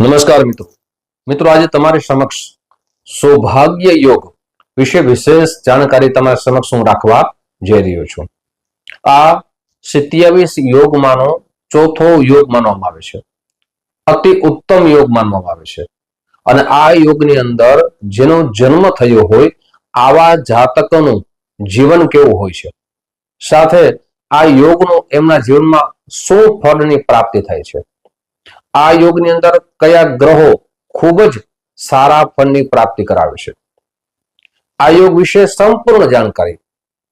નમસ્કાર મિત્રો. મિત્રો, આજે તમારી સમક્ષ સૌભાગ્ય યોગ વિશે વિશેષ જાણકારી તમારી સમક્ષ હું રાખવા જઈ રહ્યો છું. આ સિત્યાવીસ યોગમાંનો ચોથો યોગ માનવામાં આવે છે. અતિ ઉત્તમ યોગ માનવામાં આવે છે. અને આ યોગની અંદર જેનો જન્મ થયો હોય, આવા જાતકોનું જીવન કેવું હોય છે. સાથે આ યોગનો એમના જીવનમાં શું ફળની પ્રાપ્તિ થાય છે. આ યોગની અંદર કયા ગ્રહો ખૂબ જ સારા ફળની પ્રાપ્તિ કરાવે છે? આ યોગ વિશે સંપૂર્ણ જાણકારી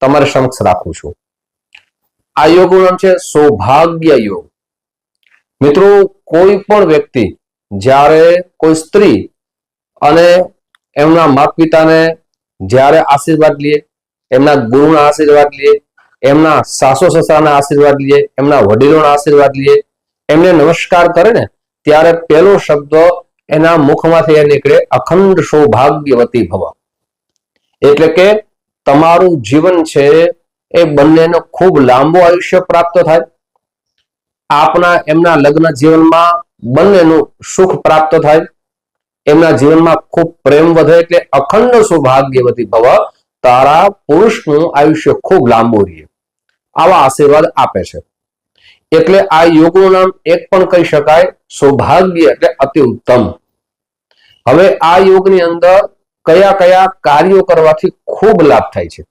તમારી સમક્ષ રાખું છું. આ યોગનું નામ છે સૌભાગ્ય યોગ. મિત્રો, કોઈ પણ વ્યક્તિ જ્યારે કોઈ સ્ત્રી અને એમના માતા પિતાને જ્યારે આશીર્વાદ લઈએ એમના ગુરુના આશીર્વાદ લઈએ એમના સાસો સસરાના આશીર્વાદ લઈએ એમના વડીલોના આશીર્વાદ લે એમને નમસ્કાર કરે ને, ત્યારે પહેલો શબ્દ એના મુખમાંથી એ નીકળે, અખંડ સૌભાગ્યવતી ભવ. એટલે કે તમારું જીવન છે એ બંનેનો ખૂબ લાંબુ આયુષ્ય પ્રાપ્ત થાય. આપના, એમના લગ્ન જીવનમાં બંનેનું સુખ પ્રાપ્ત થાય. એમના જીવનમાં ખૂબ પ્રેમ વધે એટલે અખંડ સૌભાગ્યવતી ભવ, તારા પુરુષનું આયુષ્ય ખૂબ લાંબુ રહે. આવા આશીર્વાદ આપે છે. એટલે આ યોગનું નામ એક પણ કહી શકાય સૌભાગ્ય એટલે અતિ ઉત્તમ. હવે આ યોગની અંદર કયા કયા કાર્યો કરવાથી ખૂબ લાભ થાય છે.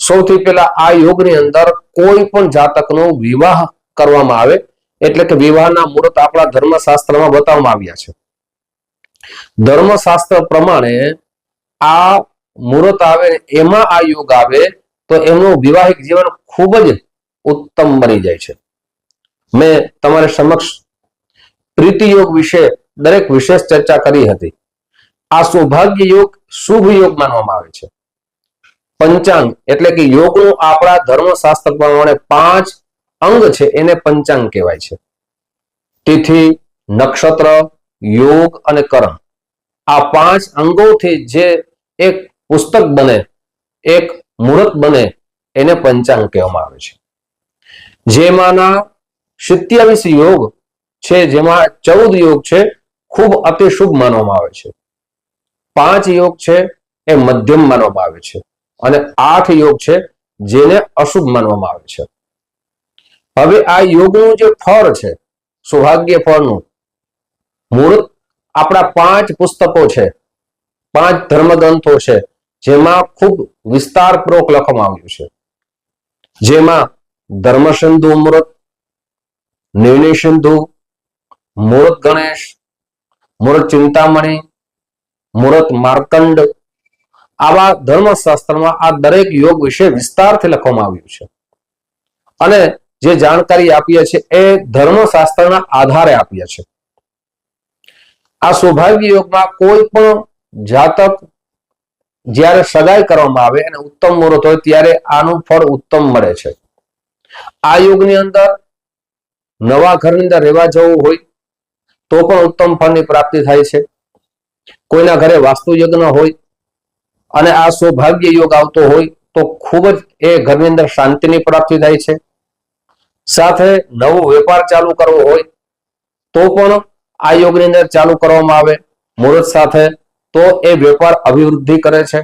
સૌથી પહેલા આ યોગની અંદર કોઈ પણ જાતકનો વિવાહ કરવામાં આવે, એટલે કે વિવાહના મુહૂર્ત આપણા ધર્મશાસ્ત્રમાં બતાવવામાં આવ્યા છે. ધર્મશાસ્ત્ર પ્રમાણે આ મુહૂર્ત આવે, એમાં આ યોગ આવે, તો એમનું વિવાહિક જીવન ખૂબ જ ઉત્તમ બની જાય છે. મેં તમારી સમક્ષ પ્રીતિ યોગ વિશે દરેક વિશેષ ચર્ચા કરી હતી. આ સૌભાગ્ય યોગ શુભ યોગ માનવામાં આવે છે. પંચાંગ એટલે કે યોગનું આપણા ધર્મશાસ્ત્ર પ્રમાણે પાંચ અંગ છે, એને પંચાંગ કહેવાય છે. તિથિ, નક્ષત્ર, યોગ અને કર્મ આ પાંચ અંગોથી જે એક પુસ્તક બને, એક મુહૂર્ત બને, એને પંચાંગ કહેવામાં આવે છે. જેમાંના સિત્યાવીસ યોગ છે, જેમાં ચૌદ યોગ છે, ખૂબ અતિશુભ માનવામાં આવે છે. પાંચ યોગ છે, એ મધ્યમ માનવામાં આવે છે. અને આઠ યોગ છે, જેને અશુભ માનવામાં આવે છે. હવે આ યોગનું જે ફળ છે, સૌભાગ્ય ફળનું, મૂળ આપણા પાંચ પુસ્તકો છે, પાંચ ધર્મગ્રંથો છે, જેમાં ખૂબ વિસ્તારપૂર્વક લખવામાં આવ્યું છે. જેમાં ધર્મસિંધુ મૂર્ત નિર્ણય સિંધુ મૂર્ત ગણેશ, મૂર્ત ચિંતામણી, મૂર્ત માર્કંડ, આવા ધર્મશાસ્ત્રમાં આ દરેક યોગ વિશે વિસ્તારથી લખવામાં આવ્યું છે. અને જે જાણકારી આપીએ છે એ ધર્મશાસ્ત્રના આધારે આપીએ છે આ સૌભાગ્ય યોગમાં કોઈ પણ જાતક જ્યારે સગાઈ કરવામાં આવે અને ઉત્તમ મુહૂર્ત હોય ત્યારે આનું ફળ ઉત્તમ મળે છે. આ યોગની અંદર નવા ઘરની અંદર રહેવા જવું હોય, તો પણ ઉત્તમ ફળની પ્રાપ્તિ થાય છે. કોઈના ઘરે વાસ્તુ યજ્ઞ હોય અને આ સૌભાગ્ય યોગ આવતો હોય, તો ખૂબ જ એ ઘરની અંદર શાંતિની પ્રાપ્તિ થાય છે. સાથે નવો વેપાર ચાલુ કરવો હોય, તો પણ આ યોગની અંદર ચાલુ કરવામાં આવે. મુહૂર્ત સાથે તો એ વેપાર અભિવૃદ્ધિ કરે છે.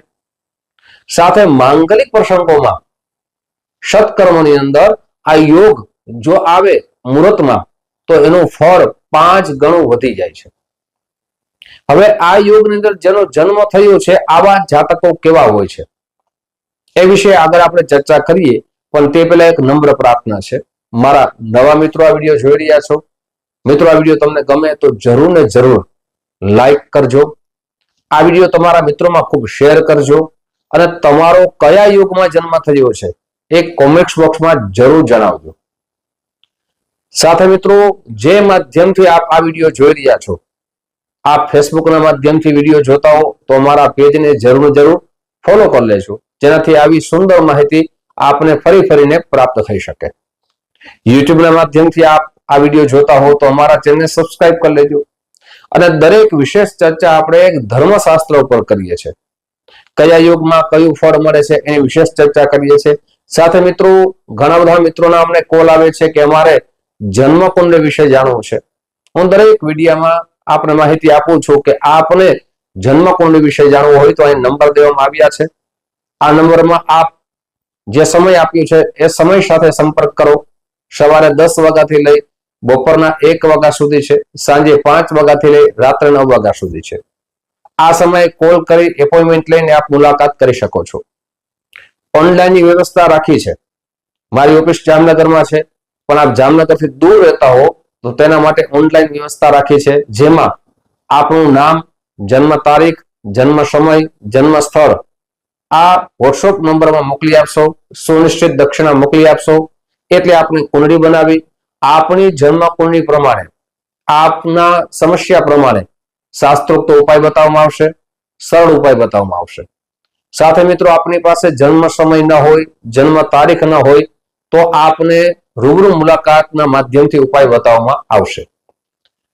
સાથે માંગલિક પ્રસંગોમાં સત્કર્મની અંદર આ યોગ જો આવે મુહૂર્તમાં તો એનું ફળ પાંચ ગણું વધી જાય છે. હવે આ યોગની અંદર જેનો જન્મ થયો છે, આવા જાતકો કેવા હોય છે? એ વિશે આગળ આપણે ચર્ચા કરીએ, પણ તે પહેલા એક નમ્ર પ્રાર્થના છે. મારા નવા મિત્રો આ વીડિયો જોઈ રહ્યા છો. મિત્રો, આ વીડિયો તમને ગમે તો જરૂર ને જરૂર લાઈક કરજો. આ વીડિયો તમારા મિત્રોમાં ખૂબ શેર કરજો. અને તમારો કયા યુગમાં જન્મ થયો છે, એ કોમેન્ટ બોક્સમાં જરૂર જણાવજો. સાથે મિત્રો, જે માધ્યમથી આપ આ વીડિયો જોઈ રહ્યા છો, આપ ફેસબુકના માધ્યમથી વીડિયો જોતા હો, તો અમારા પેજને જરૂર જરૂર ફોલો કરી લેજો. જેનાથી આવી સુંદર માહિતી આપને ફરી ફરીને પ્રાપ્ત થઈ શકે. યુટ્યુબના માધ્યમથી આપ આ વીડિયો જોતા હો, તો અમારા ચેનલને સબસ્ક્રાઇબ કરી લેજો. અને દરેક વિશેષ ચર્ચા આપણે એક ધર્મશાસ્ત્ર ઉપર કરીએ છીએ. કયા યુગમાં કયું ફળ મળે છે એની વિશેષ ચર્ચા કરીએ છીએ. સાથે મિત્રો, ઘણા બધા મિત્રોના અમને કોલ આવે છે કે અમારે જન્મ કુંડ વિશે જાણવું છે. હું દરેક વિડીયામાં આપને માહિતી આપું છું કે આપને જન્મ કુંડળી વિશે જાણવું હોય તો અહીં નંબર દેવામાં આવ્યા છે. આ નંબરમાં આપ જે સમય આપ્યો છે એ સમય સાથે સંપર્ક કરો. સવારે દસ વાગ્યાથી લઈ બપોરના એક વાગ્યા સુધી છે. સાંજે પાંચ વાગ્યાથી લઈ રાત્રે નવ વાગ્યા સુધી છે. આ સમયે કોલ કરી એપોઇન્ટમેન્ટ લઈને આપ મુલાકાત કરી શકો છો. ઓનલાઈનની વ્યવસ્થા રાખી છે. મારી ઓફિસ જામનગરમાં છે. પણ આપ જામનગરથી દૂર રહેતા હો, તો તેના માટે ઓનલાઈન વ્યવસ્થા રાખી છે, જેમાં આપનું નામ, જન્મ તારીખ, જન્મ સમય, જન્મ સ્થળ, આ વોટ્સઅપ નંબરમાં મોકલી આપશો, સુનિશ્ચિત દક્ષિણા મોકલી આપશો, એટલે આપની કુંડળી બનાવી, આપની જન્મ કુંડળી પ્રમાણે, આપના સમસ્યા પ્રમાણે શાસ્ત્રોક્ત ઉપાય બતાવવામાં આવશે, સરળ ઉપાય બતાવવામાં આવશે. સાથે મિત્રો, આપની પાસે જન્મ સમય ન હોય, જન્મ તારીખ ન હોય, તો આપને રૂબરૂ મુલાકાતના માધ્યમથી ઉપાય બતાવવામાં આવશે.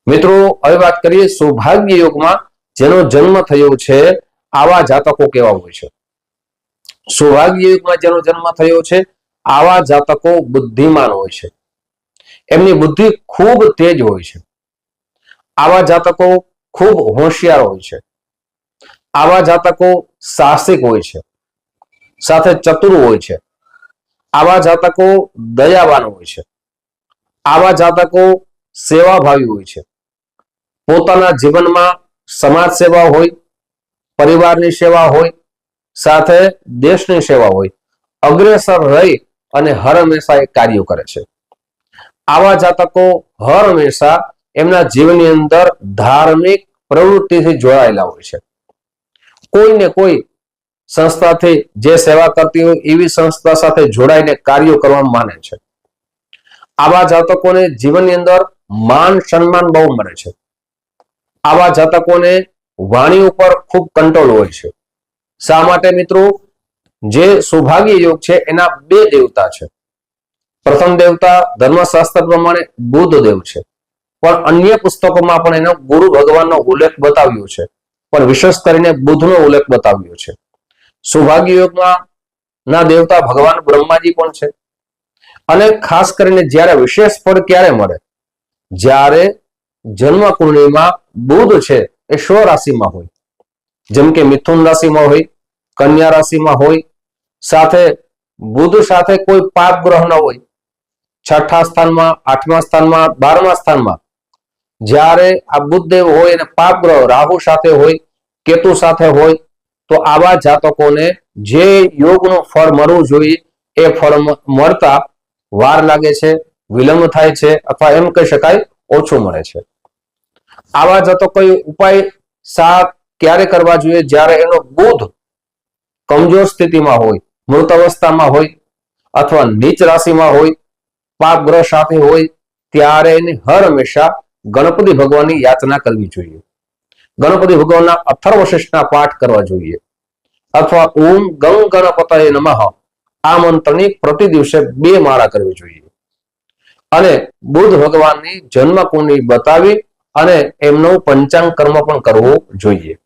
મિત્રો, હવે વાત કરીએ સૌભાગ્ય યોગમાં, જેનો જન્મ થયો છે આવા જાતકો કેવા હોય છે? સૌભાગ્ય યુગમાં જેનો જન્મ થયો છે આવા જાતકો બુદ્ધિમાન હોય છે. એમની બુદ્ધિ ખૂબ તેજ હોય છે. આવા જાતકો ખૂબ હોશિયાર હોય છે. આવા જાતકો સાહસિક હોય છે. સાથે ચતુર હોય છે. આવા જાતકો દયાવાન હોય છે. આવા જાતકો સેવાભાવી હોય છે. પોતાના જીવનમાં સમાજ સેવા હોય, પરિવારની સેવા હોય, સાથે દેશની સેવા હોય, અગ્રેસર રહી અને હર હંમેશા એ કાર્યો કરે છે. આવા જાતકો હર હંમેશા એમના જીવનની અંદર ધાર્મિક પ્રવૃત્તિથી જોડાયેલા હોય છે. કોઈને કોઈ સંસ્થાથી જે સેવા કરતી હોય એવી સંસ્થા સાથે જોડાઈને કાર્યો કરવા માને છે. આવા જાતકોને જીવનની અંદર માન સન્માન બહુ મળે છે. આવા જાતકોને વાણી ઉપર ખૂબ કંટ્રોલ હોય છે. શા માટે મિત્રો? જે સૌભાગ્ય યોગ છે એના બે દેવતા છે. પ્રથમ દેવતા ધર્મશાસ્ત્ર પ્રમાણે બુદ્ધ દેવ છે. પણ અન્ય પુસ્તકોમાં પણ એનો ગુરુ ભગવાનનો ઉલ્લેખ બતાવ્યો છે. પણ વિશેષ કરીને બુદ્ધનો ઉલ્લેખ બતાવ્યો છે. સૌભાગ્ય યોગમાં ના દેવતા ભગવાન બ્રહ્માજી પણ છે? અને ખાસ કરીને જ્યારે વિશેષ ફળ ક્યારે મળે? જ્યારે જન્મ કુંડળીમાં બુધ છે એ સ્વ રાશિમાં હોય. જેમ કે મિથુન રાશિમાં હોય, કન્યા રાશિમાં હોય, સાથે બુધ સાથે કોઈ પાપ ગ્રહ ન હોય. છઠ્ઠા સ્થાનમાં, આઠમા સ્થાનમાં, બારમા સ્થાનમાં જ્યારે આ બુદ્ધદેવ હોય અને પાપ ગ્રહ રાહુ સાથે હોય, કેતુ સાથે હોય તો આવા જાતકોને જે યોગનું ફળ મળવું જોઈએ, એ ફળ મળતા વાર લાગે છે, વિલંબ થાય છે, અથવા એમ કહી શકાય, ઓછું મળે છે. આવા જાતકો ઉપાય સા ક્યારે કરવા જોઈએ? જ્યારે એનો બુધ કમજોર સ્થિતિમાં હોય, મૃત અવસ્થામાં હોય, અથવા નીચ રાશિમાં હોય પાપ ગ્રહ સાથે હોય, ત્યારે એને હર હંમેશા ગણપતિ ભગવાનની યાચના કરવી જોઈએ. ગણપતિ ભગવાનના અથર્વ પાઠ કરવા જોઈએ. અથવા ઓમ ગંગ ગણપતય નમઃ આ મંત્રની પ્રતિ દિવસે બે માળા કરવી જોઈએ. અને બુદ્ધ ભગવાનની જન્મ કુંડળી બતાવી અને એમનું પંચાંગ કર્મ પણ કરવું જોઈએ.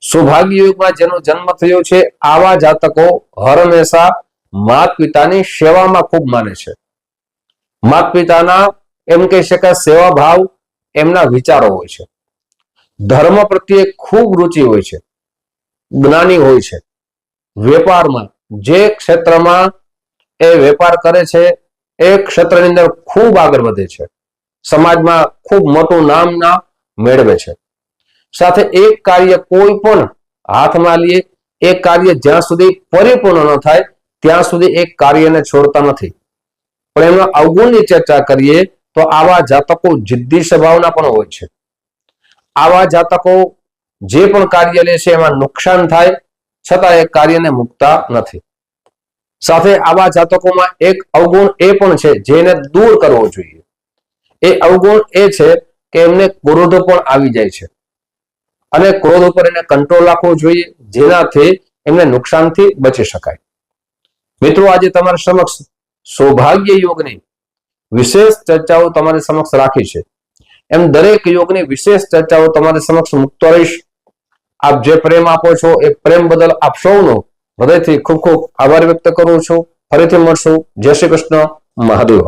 સૌભાગ્ય યુગમાં જેનો જન્મ થયો છે, આવા જાતકો હરમેશા માત પિતાની સેવામાં ખૂબ માને છે. માત પિતાના એમ કહી શકાય સેવા ભાવ એમના વિચારો હોય છે. ધર્મ પ્રત્યે ખૂબ રુચિ હોય છે, જ્ઞાની હોય છે. વેપારમાં જે ક્ષેત્રમાં એ વેપાર કરે છે, એ ક્ષેત્રની અંદર ખૂબ આગળ વધે છે. સમાજમાં ખૂબ મોટું નામ ના મેળવે છે. સાથે એક કાર્ય કોઈ પણ હાથમાં લઈએ એ કાર્ય જ્યાં સુધી પરિપૂર્ણ ન થાય, ત્યાં સુધી એક કાર્યને છોડતા નથી. પણ એમાં અવગુણની ચર્ચા કરીએ તો આવા જાતકો જિદ્દી સ્વભાવના પણ હોય છે. આવા જાતકો જે પણ કાર્ય લે છે એમાં નુકસાન થાય, છતાં એ કાર્યને મૂકતા નથી. સાથે આવા જાતકોમાં એક અવગુણ એ પણ છે જેને દૂર કરવો જોઈએ. એ અવગુણ એ છે કે એમને ક્રોધ પણ આવી જાય છે. અને ક્રોધ ઉપર એને કંટ્રોલ રાખવો જોઈએ, જેનાથી એમને નુકસાનથી બચી શકાય. મિત્રો, આજે તમારા સમક્ષ સૌભાગ્ય યોગની વિશેષ ચર્ચાઓ તમારી સમક્ષ રાખી છે. એમ દરેક યોગની વિશેષ ચર્ચાઓ તમારી સમક્ષ મુક્ત રહીશ. આપ જે પ્રેમ આપો છો એ પ્રેમ બદલ આપ સૌનો હૃદયથી ખૂબ ખૂબ આભાર વ્યક્ત કરું છું. ફરીથી મળશું. જય શ્રી કૃષ્ણ. મહાદેવ.